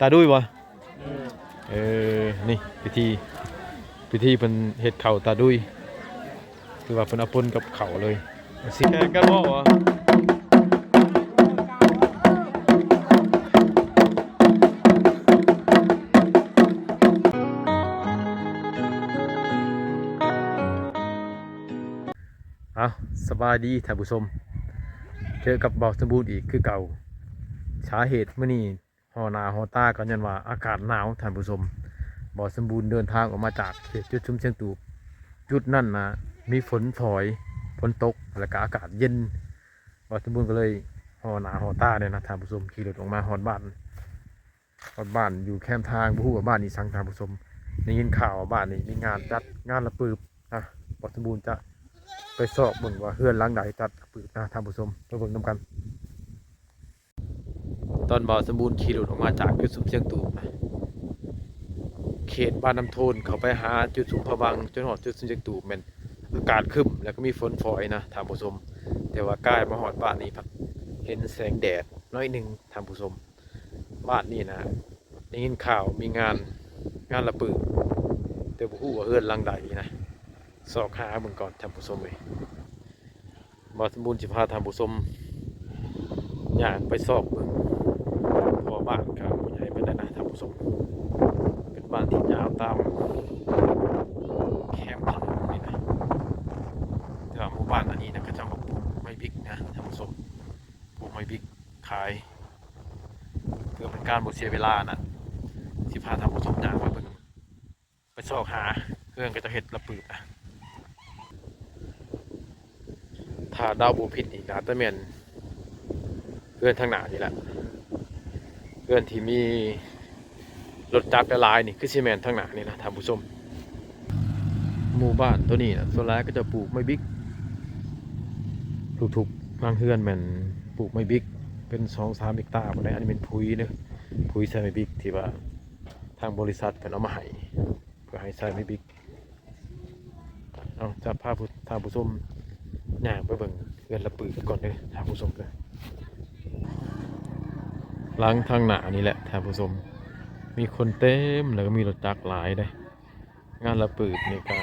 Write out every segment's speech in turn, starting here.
ตาดุยวะเออ นี่พิธีพิธีเป็นเห็ดเข่าตาดุยคือว่าเป็นเอาปนกับเข่าเลยสิแข่งกันบ่วะเอาสบายดีท่านผู้ชม เจอกับเบาสมบูรณ์อีกคือเก่าสาเหตุเมื่อนี้ฮ อนาฮอตาก็ยันว่าอากาศหนาวท่านผู้ชมบ่สมบูรณ์เดินทางออกมาจากเขตจุดชุมเชียงตูบจุดนั่นนะมีฝนถอยฝนตกแล้วก็อากาศเย็นบ่สมบูรณ์ก็เลยฮอหนาฮอตาเนี่ยนะท่านผู้ชมขี่รถออกมาฮอดบ้านฮอดบ้านอยู่แคมป์ทางบ่ฮู้ว่าบ้านนี้สังท่านผู้ชมได้ยินข่าวบ้านนี้มีงานจัดงานระปืบนะบ่สมบูรณ์จะไปสอบเบิ่งว่าเฮือนหลังใดจัดระปืบนะท่านผู้ชมไปเบิ่งนํกัน ตอนบ่าวสมบูรณ์ขี่รถออกมาจากจุดสุมเชียงตูบเขตบ้านน้ำโทนเขาไปหาจุดสุมพะวังจนหอดจุดสุมเชียงตูบแมันอากาศคึมแล้วก็มีฝนฝอยนะท่านผู้ชมแต่ว่าใกล้มาหอดบ้านนี้พัดเห็นแสงแดดน้อยหนึ่งท่านผู้ชมบ้านนี้นะได้ยินข่าวมีงานงานระปือแต่บ่ฮู้ว่าเฮือนลังใดนะสอกหาเบิ่งก่อนท่านผู้ชมเว้ยบ่าวสมบูรณ์สิพาท่านผู้ชมย่างไปสอบเบิ่ง เพอบ้านครับใหญ่ เป็นได้นะท่านผู้ชมเป็นบ้านที่ยาวตามแคมป์นนนี่นะแต่หมู่บ้านอันนี้นะก็จะมาปลูกไม้บิ๊กนะท่านผู้ชมปลูกไม้บิ๊กขายเพื่อเป็นการบ่เสียเวลานะสิพาท่านผู้ชมย่างมาเบิ่งไปสอกหาเครื่องก็จะเห็ดระปืบนะถ้าดาวบูผิดอีกนะตะเมียนเพื่อนทางหนานี่แหละเพื่อนที่มี รถจักรละลายนี่คือซีเมนทางหนานี่นะท่านผู้ชมหมู่บ้านตัวนี้นะส่วนแรกก็จะปลูกไม้บิ๊กทุกๆบางเฮือนแมันปลูกไม้บิ๊กเป็นสองสามเฮกตาร์หมดเลยอันนี้เป็นปุ๋ยเนอะปุ๋ยใส่ไม้บิ๊กที่ว่าทางบริษัทเป็นเอามาให้เพื่อให้ใส่ไม้บิ๊กเอาจะพาผู้ท่านผู้ชมย่างไปเบิ่งเฮือนละปือกันก่อนเลยท่านผู้ชมเลยล้างทางหนานี่แหละท่านผู้ชม มีคนเต็มแล้วก็มีรถจักรหลายเลยงานระปืดนี่ก็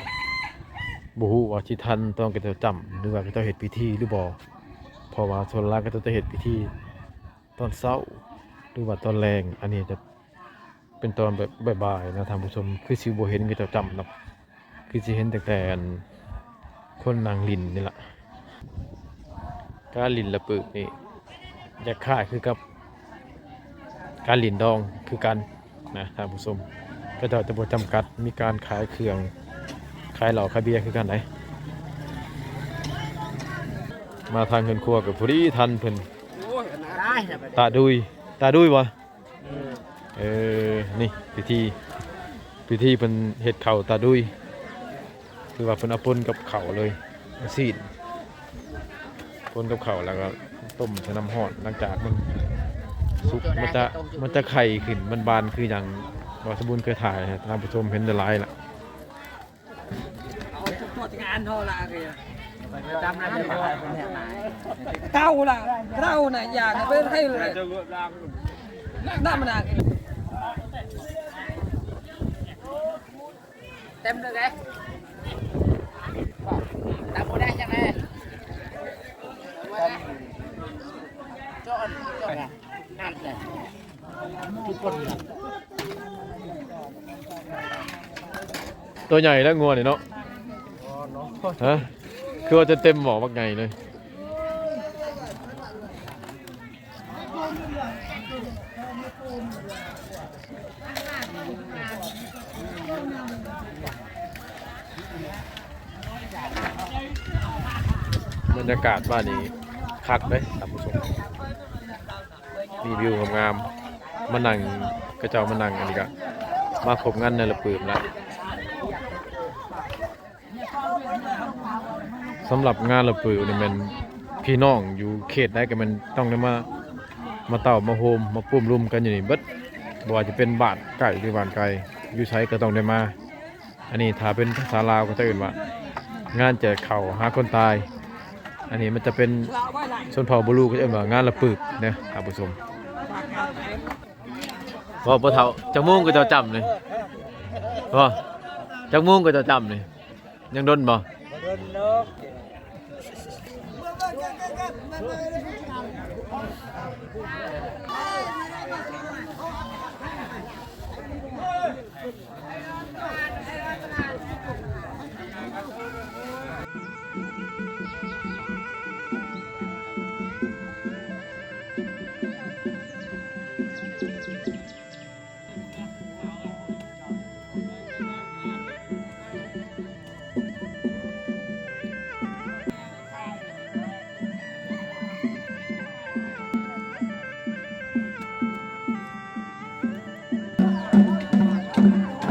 บูฮูว่าชิทันต้องกระจ้าจำหรือว่าก็จะเห็ดพิธีหรือบ่เพราะว่าส่วนล่างก็จะเห็ดพิธีตอนเช้าหรือว่าตอนแรงอันนี้จะเป็นตอนแบบบ่ายๆนะท่านผู้ชมคือสิบ่เห็นก็จะจำนะคือสิเห็นแต่แต่คนนางลินนี่แหละการลินระปืดนี่จะคล้ายคือกับการลินดองคือกัน นะท่านผู้ชมก็จะจะบจำกัดมีการขายเครื่องขายเหล่าขายเบียร์คือกันไหนมาทางเงินครัวกับผู้ดีทันเพิ่นได้นะไปตาดุยตาดุยวะเออนี่พิธีพิธีเป็นเห็ดเข่าตาดุยคือว่าเป็นเอาปนกับเข่าเลยซีดปนกับเข่าแล้วก็ต้มใส่น้ำห้อนหลังจากมัน สุกมันจะมันจะไข่ขึ้นมันบานคืออย่างบอสมบูรณ์เคยถ่ายนะท่านผู้ชมเห็นแต่ลายละเอาทุกหมดงานเท่าละคือจำนั้นเลยว่าเป็นแบบไหนเก้าละเก้าน่ะอยากไปให้เลยน้ามันอะเต็มเลยไงตามโมได้จังเลยจอนจอนนั่นเลยทุกคน ตัวใหญ่แล้วงัวเนี่ยเนาะฮะคือว่าจะเต็มหมอบักไงเลยบรรยากาศบ้านนี้คักเลยท่านผู้ชมมีวิวงามๆ มานั่งกระเจ้ามานั่งอันนี้ก็มาพบงานในระปืมล้วสำหรับงานระปือนี่มันพี่น้องอยู่เขตได้ก็มันต้องได้มามาเต่ามาโฮมมาปุ่มรุมกันอยู่นี่เบิดบ่ว่าจะเป็นบาทไก่หรือบานไก่อยู่ใช้ก็ต้องได้มา อันนี้ถ้าเป็นภาษาลาวก็จะเอื่นว่างานแจกเข่าหาคนตาย อันนี้มันจะเป็นชนเผ่าบลูก็จะเอ่นว่างานระปือเนี่ยท่านผู้ชม บ่บ่เท่าจักโมงก็เจ้าจำเลยบ่จักโมงก็เจ้าจำเลยยังดนบ่เดิน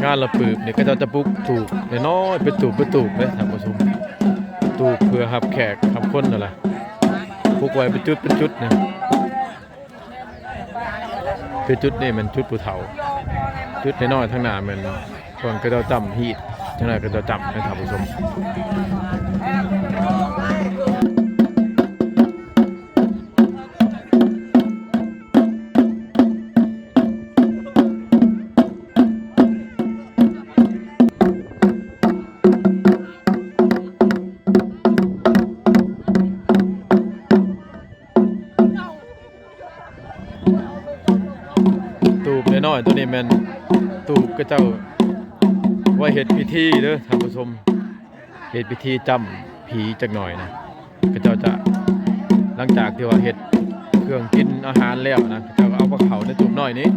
งานระปืบเนี่ยก็จะจะปุกถูกน้อยๆเป็นตูบเป็นตูบเลยท่านผู้ชมตูบเพื่อหับแขกรับคนนั่นแหละปุกไว้เป็นจุดเป็นจุดนะเป็นจุดนี่มันจุดปูเถาจุดน้อยทั้งหน้ามันคนก็จะจำฮีดจังไรก็จะจำนท่านผู้ชม อยตัวนี้แมันตูบก็เจ้าไว่าเห็ดพิธีเด้อท่านผู้ชมเห็ดพิธีจำผีจักหน่อยนะก็เจ้าจะหลังจากที่ว่าเห็ดเครื่องกินอาหารแล้วนะเจ้าก็เอาพวกเขาในตูบน้อยนี้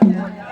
แ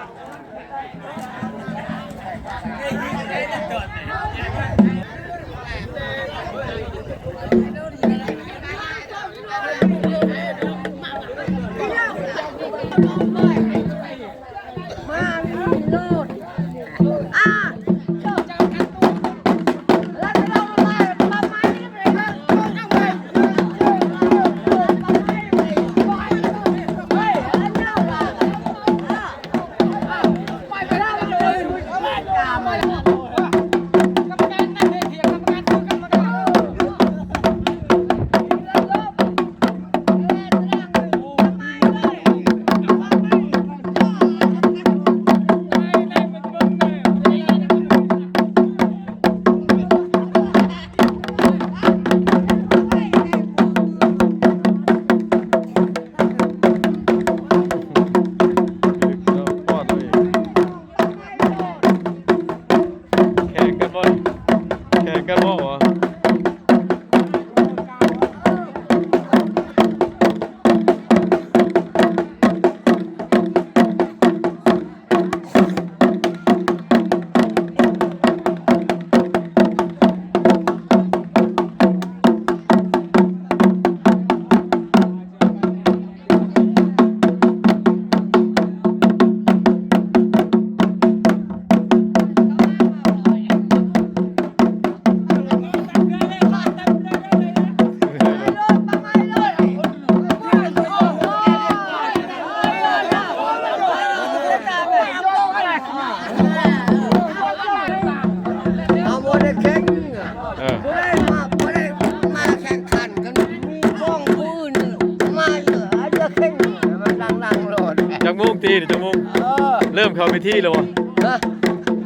กโมงตีนี่จักโมงเออเริ่มเข้าพิธีแล้ววะนะ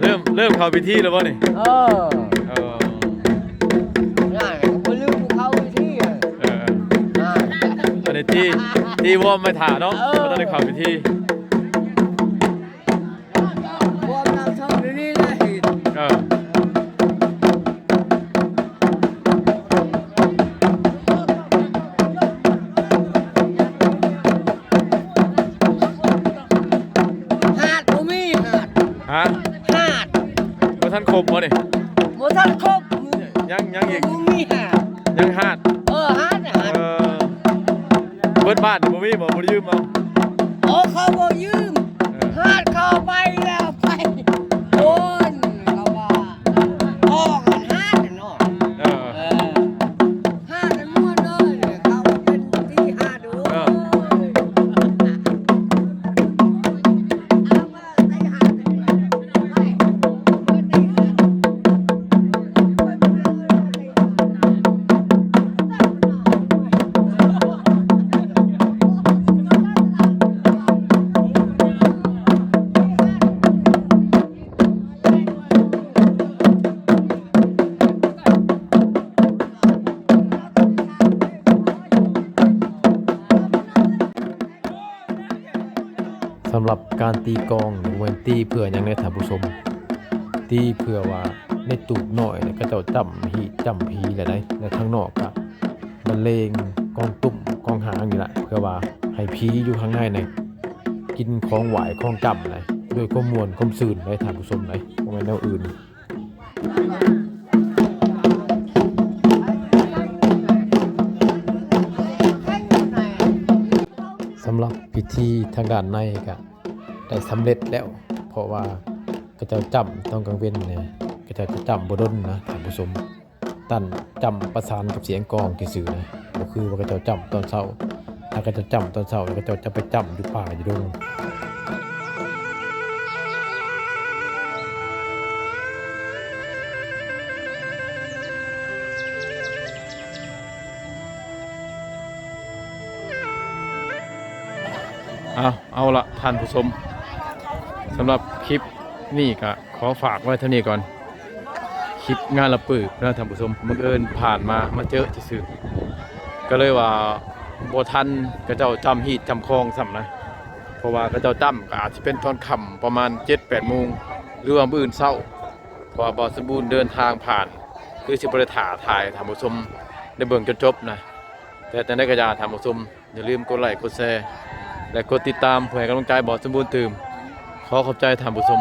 เริ่มเริ่มเข้าพิธีแล้ววะนี่เออเออง่ายบ่ลืมเขาวิธีอะเออ อ่า ตอนนี้ที่ที่วอร์มไม่ถ่าเนาะเออก็ต้องได้เข้าพิธีพ โอ้เขาบ่ยืมเออหาดเข้าไปแล้วไป รับการตีกองหรือว่าตีเพื่อหยังในท่านผู้ชม ตีเพื่อว่าในตูบน้อยเนี่ยก็เจ้าจำหีจำผีแหละได้และข้างนอกก็บรรเลงกองตุ่มกองหางนี่แหละเพื่อว่าให้ผีอยู่ข้างในเนี่ยกินของหวายของจำเลยโดยข้อมวลข้อมซื่นในท่านผู้ชมเลยบ่แม่แนวอื่นสำหรับพิธีทางด้านในก็ ได้สำเร็จแล้ว เพราะว่าก็เจ้าจำต้องกังเว้นเนี่ยก็เจ้าจะจำบดนนะท่านผู้ชมตั้นจำประสานกับเสียงกองซื่อนะบ่คือว่าก็เจ้าจำตอนเช้าถ้าก็เจ้าจำตอนเช้าแล้วก็เจ้าจะไปจำอยู่ป่าอยู่ดงเอาเอาละท่านผู้ชม สำหรับคลิปนี่ก็ขอฝากไว้เท่านี้ก่อน คลิปงานละปึกนะท่านผู้ชมบังเอิญผ่านมามาเจอที่ซื่อก็เลยว่าบทันก็เจ้าจำฮีดจำคลองซ้ำนะ เพราะว่าก็เจ้าจำก็อาจจะเป็นตอนค่ำประมาณ7-8โมงหรือว่ามื้ออื่นเช้าเพราะบ่สมบูรณ์เดินทางผ่าน คือสิบ่ได้ถ่าถ่ายท่านผู้ชมได้เบิ่งจนจบนะแต่แต่ได้กระยาท่านผู้ชมอย่าลืมกดไลค์กดแชร์และกดติดตามเพื่อให้กำลังใจบ่สมบูรณ์ตื่ม ขอขอบใจท่านผู้ชม